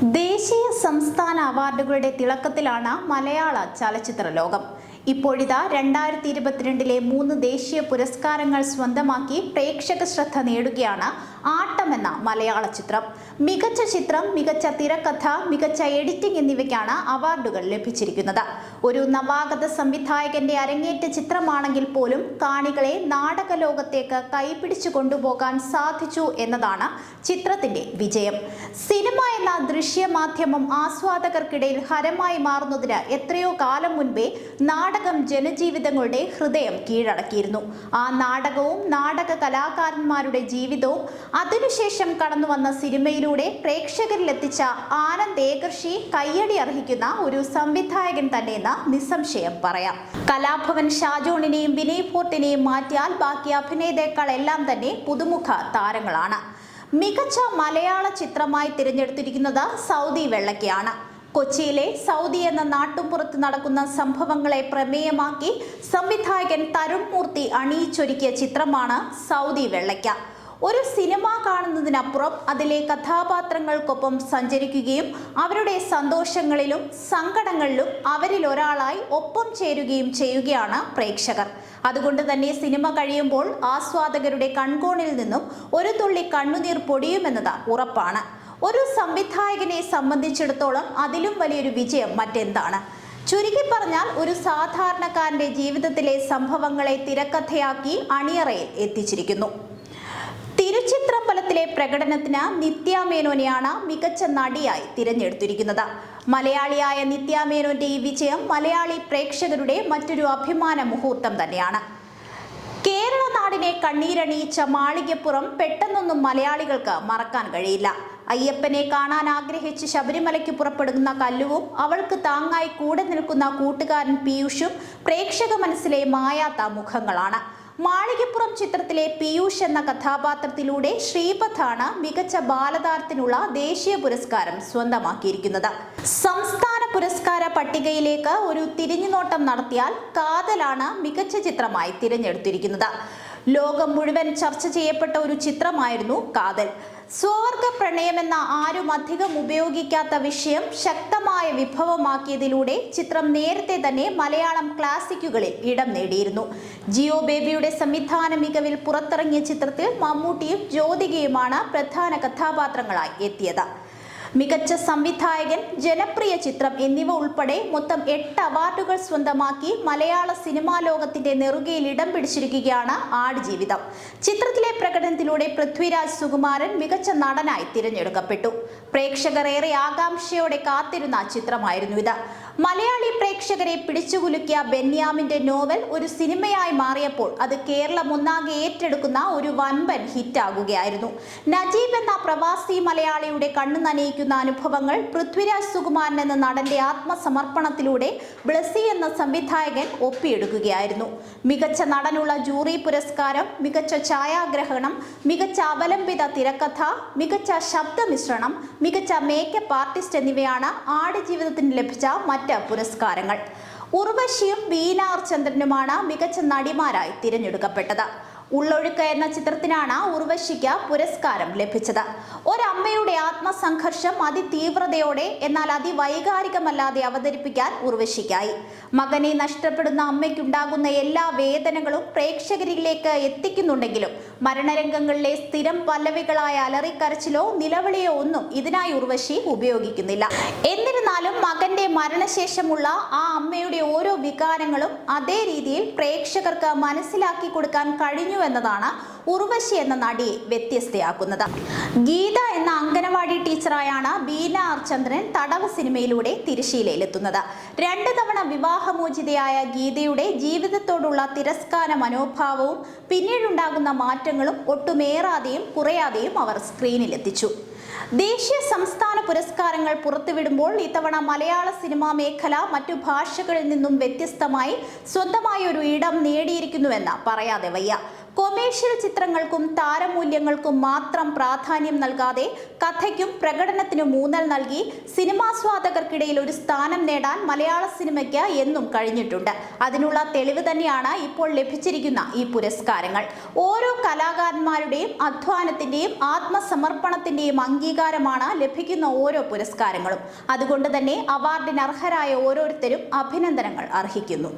ദേശീയ സംസ്ഥാന അവാർഡുകളുടെ തിളക്കത്തിലാണ് മലയാള ചലച്ചിത്ര ലോകം. ഇപ്പോഴിതാ രണ്ടായിരത്തി ഇരുപത്തിരണ്ടിലെ മൂന്ന് ദേശീയ പുരസ്കാരങ്ങൾ സ്വന്തമാക്കി പ്രേക്ഷക ശ്രദ്ധ നേടുകയാണ് ആട്ടം എന്ന മലയാള ചിത്രം. മികച്ച ചിത്രം മികച്ച തിരക്കഥ മികച്ച എഡിറ്റിംഗ് എന്നിവയ്ക്കാണ് അവാർഡുകൾ ലഭിച്ചിരിക്കുന്നത്. ഒരു നവാഗത സംവിധായകന്റെ അരങ്ങേറ്റ ചിത്രമാണെങ്കിൽ പോലും കാണികളെ നാടക ലോകത്തേക്ക് കൈപിടിച്ചു കൊണ്ടുപോകാൻ സാധിച്ചു എന്നതാണ് ചിത്രത്തിന്റെ വിജയം. സിനിമ എന്ന ദൃശ്യമാധ്യമം ആസ്വാദകർക്കിടയിൽ ഹരമായി മാറുന്നതിന് എത്രയോ കാലം മുൻപേ നാടകം ജനജീവിതങ്ങളുടെ ഹൃദയം കീഴടക്കിയിരുന്നു. ആ നാടകവും നാടക കലാകാരന്മാരുടെ ജീവിതവും അതിനുശേഷം കടന്നു വന്ന സിനിമയിലൂടെ പ്രേക്ഷകരിലെത്തിച്ച ആനന്ദ് ഏകർഷി കയ്യടി അർഹിക്കുന്ന ഒരു സംവിധായകൻ തന്നെയെന്ന് നിസ്സംശയം പറയാം. കലാഭവൻ ഷാജോണിനെയും വിനയ് ഫോർട്ടിനെയും മാറ്റിയാൽ ബാക്കി അഭിനേതാക്കൾ എല്ലാം തന്നെ പുതുമുഖ താരങ്ങളാണ്. മികച്ച മലയാള ചിത്രമായി തിരഞ്ഞെടുത്തിരിക്കുന്നത് സൗദി വെള്ളക്കയാണ് കൊച്ചിയിലെ സൗദി എന്ന നാട്ടുപുറത്ത് നടക്കുന്ന സംഭവങ്ങളെ പ്രമേയമാക്കി സംവിധായകൻ തരുൺ മൂർത്തി അണിയിച്ചൊരുക്കിയ ചിത്രമാണ് സൗദി വെള്ളയ്ക്ക. ഒരു സിനിമ കാണുന്നതിനപ്പുറം അതിലെ കഥാപാത്രങ്ങൾക്കൊപ്പം സഞ്ചരിക്കുകയും അവരുടെ സന്തോഷങ്ങളിലും സങ്കടങ്ങളിലും അവരിൽ ഒരാളായി ഒപ്പം ചേരുകയും ചെയ്യുകയാണ് പ്രേക്ഷകർ. അതുകൊണ്ട് തന്നെ സിനിമ കഴിയുമ്പോൾ ആസ്വാദകരുടെ കൺകോണിൽ നിന്നും ഒരു തുള്ളി കണ്ണുനീർ പൊടിയുമെന്നത് ഉറപ്പാണ്. ഒരു സംവിധായകനെ സംബന്ധിച്ചിടത്തോളം അതിലും വലിയൊരു വിജയം മറ്റെന്താണ്? ചുരുക്കി പറഞ്ഞാൽ ഒരു സാധാരണക്കാരന്റെ ജീവിതത്തിലെ സംഭവങ്ങളെ തിരക്കഥയാക്കി അണിയറയിൽ എത്തിച്ചിരിക്കുന്നു. തിരുച്ചിത്രമ്പലത്തിലെ പ്രകടനത്തിന് നിത്യ മേനോനെയാണ് മികച്ച നടിയായി തിരഞ്ഞെടുത്തിരിക്കുന്നത്. മലയാളിയായ നിത്യ മേനോന്റെ ഈ വിജയം മലയാളി പ്രേക്ഷകരുടെ മറ്റൊരു അഭിമാന മുഹൂർത്തം തന്നെയാണ്. കേരള നാടിനെ കണ്ണീരണിയിച്ച മാളികപ്പുറം പെട്ടെന്നൊന്നും മലയാളികൾക്ക് മറക്കാൻ കഴിയില്ല. അയ്യപ്പനെ കാണാൻ ആഗ്രഹിച്ച് ശബരിമലയ്ക്ക് പുറപ്പെടുന്ന കല്ലുവും അവൾക്ക് താങ്ങായി കൂടെ നിൽക്കുന്ന കൂട്ടുകാരൻ പീയൂഷും പ്രേക്ഷക മനസ്സിലെ മായാത്ത മുഖങ്ങളാണ്. മാളികപ്പുറം ചിത്രത്തിലെ പീയൂഷ് എന്ന കഥാപാത്രത്തിലൂടെ ശ്രീപഥാണ് മികച്ച ബാലതാരത്തിനുള്ള ദേശീയ പുരസ്കാരം സ്വന്തമാക്കിയിരിക്കുന്നത്. സംസ്ഥാന പുരസ്കാര പട്ടികയിലേക്ക് ഒരു തിരിഞ്ഞുനോട്ടം നടത്തിയാൽ കാതലാണ് മികച്ച ചിത്രമായി തിരഞ്ഞെടുത്തിരിക്കുന്നത്. ലോകം മുഴുവൻ ചർച്ച ചെയ്യപ്പെട്ട ഒരു ചിത്രമായിരുന്നു കാതൽ. സ്വർഗ പ്രണയമെന്ന ആരും അധികം ഉപയോഗിക്കാത്ത വിഷയം ശക്തമായ വിഭവമാക്കിയതിലൂടെ ചിത്രം നേരത്തെ തന്നെ മലയാളം ക്ലാസിക്കുകളിൽ ഇടം നേടിയിരുന്നു. ജിയോ ബേബിയുടെ സംവിധാന മികവിൽ പുറത്തിറങ്ങിയ ചിത്രത്തിൽ മമ്മൂട്ടിയും ജ്യോതികയുമാണ് പ്രധാന കഥാപാത്രങ്ങളായി എത്തിയത്. മികച്ച സംവിധായകൻ ജനപ്രിയ ചിത്രം എന്നിവ ഉൾപ്പെടെ മൊത്തം എട്ട് അവാർഡുകൾ സ്വന്തമാക്കി മലയാള സിനിമാ ലോകത്തിന്റെ നെറുകയിൽ ഇടം പിടിച്ചിരിക്കുകയാണ് ആടുജീവിതം ചിത്രത്തിലെ പ്രകടനത്തിലൂടെ പൃഥ്വിരാജ് സുകുമാരൻ മികച്ച നടനായി തിരഞ്ഞെടുക്കപ്പെട്ടു. പ്രേക്ഷകർ ഏറെ ആകാംക്ഷയോടെ കാത്തിരുന്ന ചിത്രമായിരുന്നു ഇത്. മലയാളി പ്രേക്ഷകരെ പിടിച്ചുകുലുക്കിയ ബെന്യാമിന്റെ നോവൽ ഒരു സിനിമയായി മാറിയപ്പോൾ അത് കേരളം ഒന്നാകെ ഏറ്റെടുക്കുന്ന ഒരു വൻപൻ ഹിറ്റാകുകയായിരുന്നു. നജീബ് എന്ന പ്രവാസി മലയാളിയുടെ കണ്ണു അനുഭവങ്ങൾ പൃഥ്വിരാജ് സുകുമാരൻ എന്ന നടന്റെ ആത്മസമർപ്പണത്തിലൂടെ ബ്ലസി എന്ന സംവിധായകൻ ഒപ്പിയെടുക്കുകയായിരുന്നു. മികച്ച നടനുള്ള ജൂറി പുരസ്കാരം മികച്ച ഛായാഗ്രഹണം മികച്ച അവലംബിത തിരക്കഥ മികച്ച ശബ്ദമിശ്രണം മികച്ച മേക്കപ്പ് ആർട്ടിസ്റ്റ് എന്നിവയാണ് ആടുജീവിതത്തിന് ലഭിച്ച മറ്റ് പുരസ്കാരങ്ങൾ. ഉർവശിയും ബീനാർ ചന്ദ്രനുമാണ് മികച്ച നടിമാരായി തിരഞ്ഞെടുക്കപ്പെട്ടത്. ഉള്ളൊഴുക്ക് എന്ന ചിത്രത്തിനാണ് ഉർവശിക്ക് പുരസ്കാരം ലഭിച്ചത്. ഒരമ്മയുടെ ആത്മസംഘർഷം അതിതീവ്രതയോടെ എന്നാൽ അതിവൈകാരികമല്ലാതെ അവതരിപ്പിക്കാൻ ഉർവശിക്കായി. മകനെ നഷ്ടപ്പെടുന്ന അമ്മയ്ക്കുണ്ടാകുന്ന എല്ലാ വേദനകളും പ്രേക്ഷകരിലേക്ക് എത്തിക്കുന്നുണ്ടെങ്കിലും മരണരംഗങ്ങളിലെ സ്ഥിരം പല്ലവികളായ അലറിക്കരച്ചിലോ നിലവിളിയോ ഒന്നും ഇതിനായി ഉർവശി ഉപയോഗിക്കുന്നില്ല. എന്നിരുന്നാലും മകന്റെ മരണശേഷമുള്ള ആ അമ്മയുടെ ഓരോ വികാരങ്ങളും അതേ രീതിയിൽ പ്രേക്ഷകർക്ക് മനസ്സിലാക്കി കൊടുക്കാൻ കഴിഞ്ഞു എന്നതാണ് ഉർവശി എന്ന നടിയെ വ്യത്യസ്തയാക്കുന്നത്. ഗീത എന്ന അംഗനവാടി ടീച്ചറായാണ് ബീന ആർചന്ദ്രൻ തടവ് സിനിമയിലൂടെ തിരശീലയിലെത്തുന്നത് രണ്ട് തവണ വിവാഹമോചിതയായ ഗീതയുടെ ജീവിതത്തോടുള്ള തിരസ്കാര മനോഭാവവും പിന്നീടുണ്ടാകുന്ന മാറ്റങ്ങളും ഒട്ടുമേറാതെയും കുറയാതെയും അവർ സ്ക്രീനിലെത്തിച്ചു. ദേശീയ സംസ്ഥാന പുരസ്കാരങ്ങൾ പുറത്തുവിടുമ്പോൾ ഇത്തവണ മലയാള സിനിമാ മേഖല മറ്റു ഭാഷകളിൽ നിന്നും വ്യത്യസ്തമായി സ്വന്തമായ ഒരു ഇടം നേടിയിരിക്കുന്നുവെന്ന് പറയാതെ വയ്യ. കൊമേഴ്ഷ്യൽ ചിത്രങ്ങൾക്കും താരമൂല്യങ്ങൾക്കും മാത്രം പ്രാധാന്യം നൽകാതെ കഥയ്ക്കും പ്രകടനത്തിനും ഊന്നൽ നൽകി സിനിമാസ്വാദകർക്കിടയിൽ ഒരു സ്ഥാനം നേടാൻ മലയാള സിനിമയ്ക്ക് എന്നും കഴിഞ്ഞിട്ടുണ്ട്. അതിനുള്ള തെളിവ് തന്നെയാണ് ഇപ്പോൾ ലഭിച്ചിരിക്കുന്ന ഈ പുരസ്കാരങ്ങൾ. ഓരോ കലാകാരന്മാരുടെയും അധ്വാനത്തിന്റെയും ആത്മസമർപ്പണത്തിന്റെയും അംഗീകാരമാണ് ലഭിക്കുന്ന ഓരോ പുരസ്കാരങ്ങളും. അതുകൊണ്ട് തന്നെ അവാർഡിന് അർഹരായ ഓരോരുത്തരും അഭിനന്ദനങ്ങൾ അർഹിക്കുന്നു.